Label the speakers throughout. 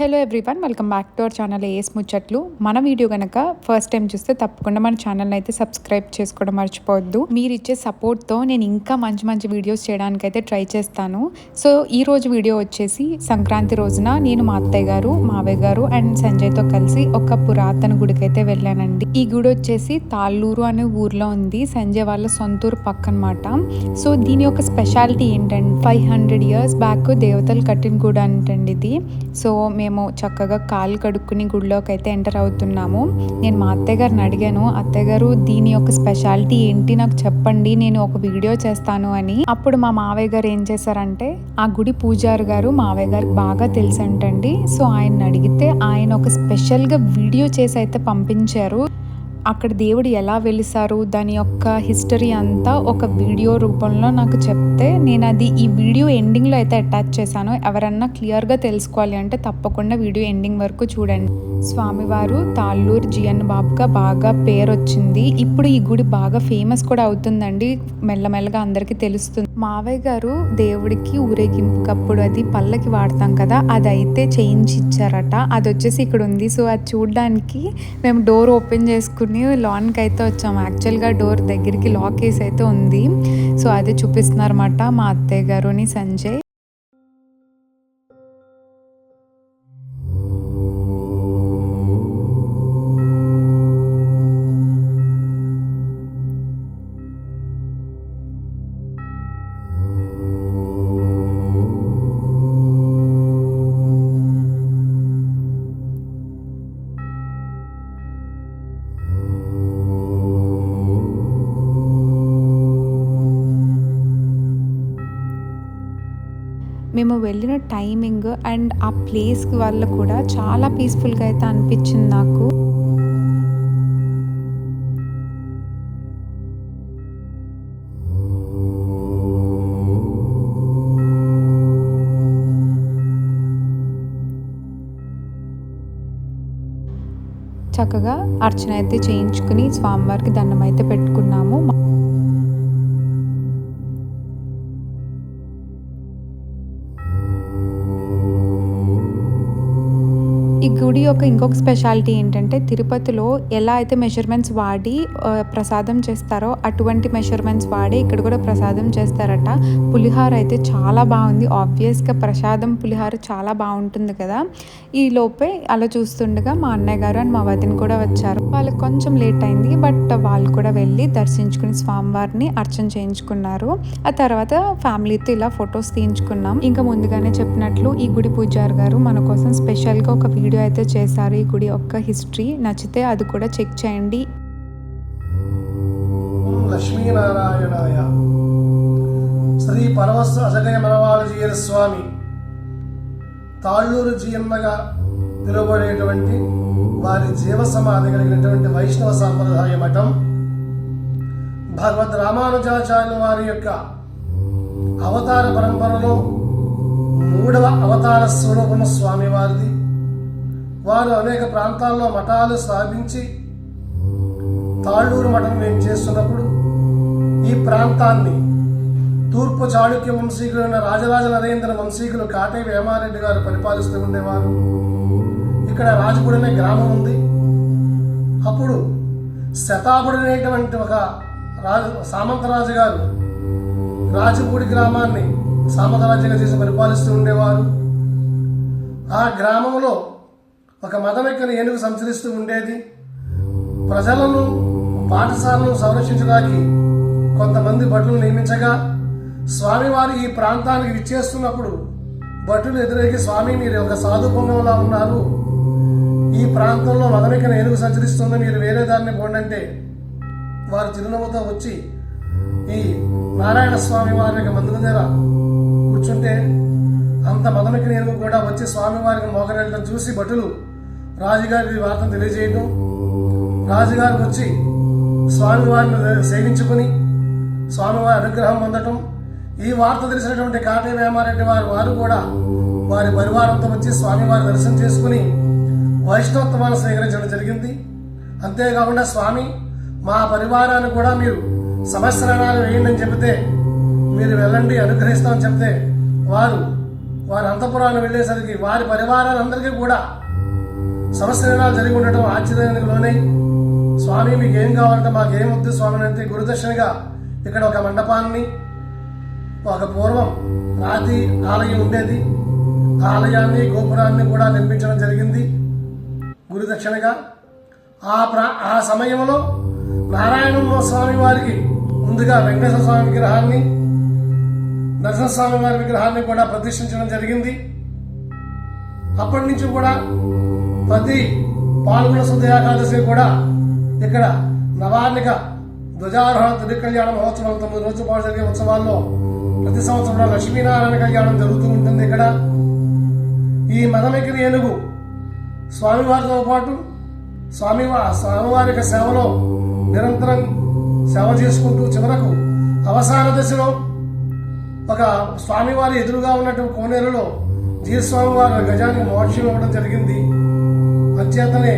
Speaker 1: Hello everyone welcome back to our channel AS ముచ్చట్లు మన video కనుక ఫస్ట్ టైం చూస్తే తప్పకుండా మన ఛానల్ అయితే సబ్స్క్రైబ్ చేసుకోవడం మర్చిపోవద్దు. మీరు ఇచ్చే సపోర్ట్తో నేను ఇంకా మంచి మంచి వీడియోస్ చేయడానికి అయితే ట్రై చేస్తాను. సో ఈ రోజు వీడియో వచ్చేసి సంక్రాంతి రోజున నేను మా అత్తయ్య గారు మావయ్య గారు అండ్ సంజయ్తో కలిసి ఒక పురాతన గుడికి అయితే వెళ్ళానండి. ఈ గుడి వచ్చేసి తాళ్ళూరు అనే ఊర్లో ఉంది. సంజయ్ వాళ్ళ సొంతూరు పక్కనమాట. సో దీని యొక్క స్పెషాలిటీ ఏంటంటే ఫైవ్ హండ్రెడ్ ఇయర్స్ బ్యాక్ దేవతలు కట్టిన గుడి అంటండి ఇది. సో మేము మేము చక్కగా కాలు కడుక్కుని గుడిలోకి అయితే ఎంటర్ అవుతున్నాము. నేను మా అత్తయ్య గారిని అడిగాను అత్తయ్య గారు దీని యొక్క స్పెషాలిటీ ఏంటి? నాకు చెప్పండి నేను ఒక వీడియో చేస్తాను అని. అప్పుడు మా మావయ్య గారు ఏం చేశారంటే ఆ గుడి పూజారి గారు మావయ్య గారికి బాగా తెలుసంటండి. సో ఆయన అడిగితే ఆయన ఒక స్పెషల్గా వీడియో చేసి అయితే పంపించారు. అక్కడ దేవుడు ఎలా వెలిసారు? దాని యొక్క హిస్టరీ అంతా ఒక వీడియో రూపంలో నాకు చెప్తే నేను అది ఈ వీడియో ఎండింగ్లో అయితే అటాచ్ చేశాను. ఎవరన్నా క్లియర్గా తెలుసుకోవాలి అంటే తప్పకుండా వీడియో ఎండింగ్ వరకు చూడండి. స్వామివారు తాళ్ళూరు జియన్ బాబుగా బాగా పేరు వచ్చింది ఇప్పుడు ఈ గుడి బాగా ఫేమస్ కూడా అవుతుందండి. మెల్లమెల్లగా అందరికీ తెలుస్తుంది. మావయ్య గారు దేవుడికి ఊరేగింపుకప్పుడు అది పల్లకి వాడతాం కదా అది అయితే చేయించి ఇచ్చారట. అది వచ్చేసి ఇక్కడ ఉంది సో అది చూడడానికి మేము డోర్ ఓపెన్ చేసుకుని లాన్కి అయితే వచ్చాము యాక్చువల్గా డోర్ దగ్గరికి లాక్ వేసి అయితే ఉంది. సో అదే చూపిస్తున్నారన్నమాట మా అత్తయ్య గారుని సంజయ్. మేము వెళ్ళిన టైమింగ్ అండ్ ఆ ప్లేస్ వల్ల కూడా చాలా పీస్ఫుల్గా అయితే అనిపించింది నాకు. చక్కగా అర్చన అయితే చేయించుకుని స్వామివారికి దండం అయితే పెట్టుకున్నాము. గుడి యొక్క ఇంకొక స్పెషాలిటీ ఏంటంటే తిరుపతిలో ఎలా అయితే మెజర్మెంట్స్ వాడి ప్రసాదం చేస్తారో అటువంటి మెజర్మెంట్స్ వాడి ఇక్కడ కూడా ప్రసాదం చేస్తారట. పులిహార అయితే చాలా బాగుంది. ఆబ్వియస్గా ప్రసాదం పులిహార చాలా బాగుంటుంది కదా. ఈ లోపే అలా చూస్తుండగా మా అన్నయ్య గారు అండ్ మా వదిన కూడా వచ్చారు. వాళ్ళకి కొంచెం లేట్ అయింది బట్ వాళ్ళు కూడా వెళ్ళి దర్శించుకుని స్వామివారిని అర్చన చేయించుకున్నారు. ఆ తర్వాత ఫ్యామిలీతో ఇలా ఫొటోస్ తీయించుకున్నాం. ఇంకా ముందుగానే చెప్పినట్లు ఈ గుడి పూజారి గారు మన కోసం స్పెషల్గా ఒక వీడియో అయితే చేశారు ఈ గుడి యొక్క హిస్టరీ. నచ్చితే అది కూడా చెక్ చేయండి.
Speaker 2: లక్ష్మీనారాయణాయ. శ్రీ పరమస్ అజగయ మనవాళజీయర స్వామి. తాళ్ళూరు జీయన్నగా పిలువబడేటువంటి వారి జీవ సమాధి కలిగినటువంటి వైష్ణవ సాంప్రదాయ మఠం. భగవద్ రామానుజాచార్యుల వారి యొక్క అవతార పరంపరలో మూడవ అవతార స్వరూపము స్వామివారిది. వారు అనేక ప్రాంతాల్లో మఠాలు స్థాపించి తాళ్ళూరు మఠం మేము చేస్తున్నప్పుడు ఈ ప్రాంతాన్ని తూర్పు చాళుక్య వంశీకులైన రాజరాజ నరేంద్ర వంశీకులు కాటే వేమారెడ్డి గారు పరిపాలిస్తూ ఉండేవారు. ఇక్కడ రాజపుడు అనే గ్రామం ఉంది. అప్పుడు శతాపుడు అనేటువంటి ఒక రాజు సామంతరాజు గారు రాజపూడి గ్రామాన్ని సామంతరాజ్యంగా చేసి పరిపాలిస్తూ ఉండేవారు. ఆ గ్రామంలో ఒక మదమెక్కని ఏనుగు సంచరిస్తూ ఉండేది? ప్రజలను పాఠశాలను సంరక్షించడానికి కొంతమంది భటులు నియమించగా స్వామివారు ఈ ప్రాంతానికి విచ్చేస్తున్నప్పుడు భటులు ఎదురేగి స్వామి మీరు ఒక సాధు పొంగంలా ఉన్నారు. ఈ ప్రాంతంలో మదమెక్కన ఏనుగు సంచరిస్తుంది మీరు వేరే దారిని పోండంటే వారు చిరునవ్వుతో వచ్చి ఈ నారాయణ స్వామి వారి యొక్క మందుల దగ్గర కూర్చుంటే అంత మదనకి నేను కూడా వచ్చి స్వామివారికి మోకరెళ్ళడం చూసి భటులు రాజుగారికి వార్తను తెలియజేయడం రాజుగారు వచ్చి స్వామివారిని సేవించుకుని స్వామివారి అనుగ్రహం పొందటం. ఈ వార్త తెలిసినటువంటి కాటే వేమారెడ్డి వారు వారు కూడా వారి పరివారంతో వచ్చి స్వామివారి దర్శనం చేసుకుని వైష్ణవత్వాన్ని స్వీకరించడం జరిగింది. అంతేకాకుండా స్వామి మా పరివారాన్ని కూడా మీరు సంవత్సరాలు వేయండి అని చెబితే మీరు వెళ్ళండి అనుగ్రహిస్తామని చెప్తే వారు వారి అంతఃపురాన్ని వెళ్ళేసరికి వారి పరివారాలందరికీ కూడా సమస్యలు జరిగి ఉండటం ఆశ్చర్యానికి లోనై స్వామి మీకు ఏం కావాలంటే మాకేం వద్దు స్వామి అంటే గురుదక్షిణగా ఇక్కడ ఒక మండపాన్ని ఒక పూర్వం రాతి ఆలయం ఉండేది. ఆ ఆలయాన్ని గోపురాన్ని కూడా నిర్మించడం జరిగింది గురుదక్షిణగా. ఆ ప్రా ఆ సమయంలో నారాయణ స్వామి వారికి ముందుగా వెంకటేశ్వర స్వామి విగ్రహాన్ని నరసింహస్వామి వారి విగ్రహాన్ని కూడా ప్రతిష్ఠించడం జరిగింది. అప్పటి నుంచి కూడా ప్రతి పాల్గొన శుద్ధ ఏకాదశి కూడా ఇక్కడ నవార్ణిక ధ్వజారోహణ తొలి కళ్యాణ మహోత్సవం తొమ్మిది రోజుల పాటు జరిగే ఉత్సవాల్లో ప్రతి సంవత్సరం కూడా లక్ష్మీనారాయణ కళ్యాణం జరుగుతూ ఉంటుంది ఇక్కడ. ఈ మదమికిరి ఏనుగు స్వామివారితో పాటు స్వామి స్వామివారి యొక్క సేవలో నిరంతరం సేవ చేసుకుంటూ చివరకు అవసాన దశలో ఒక స్వామివారి ఎదురుగా ఉన్నటువంటి కోనేరులో జీస్వామి వారి గజాన్ని మోక్షం ఇవ్వడం జరిగింది. అంచేతనే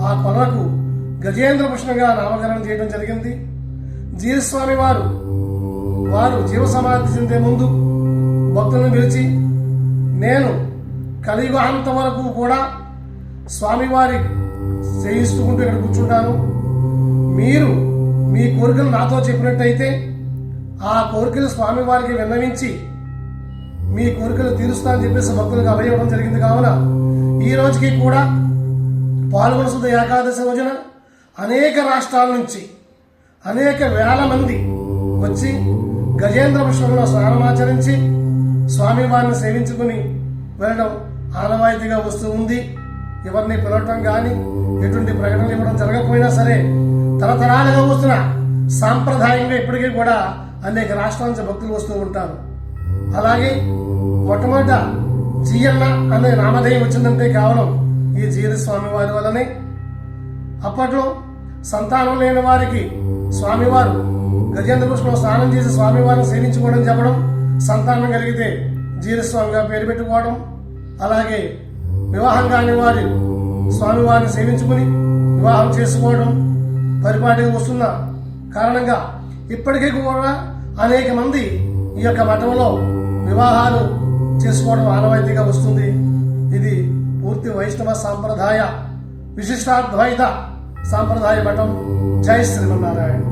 Speaker 2: ఆ కొలకు గజేంద్ర కృష్ణగా నామకరణం చేయడం జరిగింది. జీస్వామి వారు వారు జీవ సమాధి చెందే ముందు భక్తులను పిలిచి నేను కలియుగాంత వరకు కూడా స్వామివారి చేయిస్తుకుంటూ ఇక్కడ కూర్చుంటాను. మీరు మీ కోరికలు నాతో చెప్పినట్టయితే ఆ కోరికలు స్వామి వారికి విన్నవించి మీ కోరికలు తీరుస్తా అని చెప్పేసి భక్తులకు అభయవడం జరిగింది కావున ఈ రోజుకి కూడా పాల్గొన శుద్ధ ఏకాదశి రోజున అనేక రాష్ట్రాల నుంచి అనేక వేల మంది వచ్చి గజేంద్ర పుష్పంలో స్నానమాచరించి స్వామివారిని సేవించుకుని వెళ్ళడం ఆనవాయితీగా వస్తూ ఉంది. ఎవరిని పిలవటం కానీ ఎటువంటి ప్రకటనలు ఇవ్వడం జరగకపోయినా సరే తరతరాలుగా వస్తున్న సాంప్రదాయంగా ఇప్పటికీ కూడా అనేక రాష్ట్రాల నుంచి భక్తులు వస్తూ ఉంటారు. అలాగే మొట్టమొదట జీయన్న అనే నామధేయం వచ్చిందంటే కేవలం ఈ జీర స్వామి వారి వల్లనే. అప్పట్లో సంతానం లేని వారికి స్వామివారు గజేంద్ర పుష్పం స్నానం చేసి స్వామివారిని సేవించుకోవడం చెప్పడం సంతానం కలిగితే జీరస్వామిగా పేరు పెట్టుకోవడం అలాగే వివాహం కాని వారి స్వామివారిని సేవించుకుని వివాహం చేసుకోవడం పరిపాటికి వస్తున్న కారణంగా ఇప్పటికీ కూడా అనేక మంది ఈ యొక్క మఠంలో వివాహాలు చేసుకోవడం ఆనవాయితీగా వస్తుంది. ఇది పూర్తి వైష్ణవ సాంప్రదాయ విశిష్టాద్వైత సాంప్రదాయ మఠం. జై శ్రీమన్నారాయణ.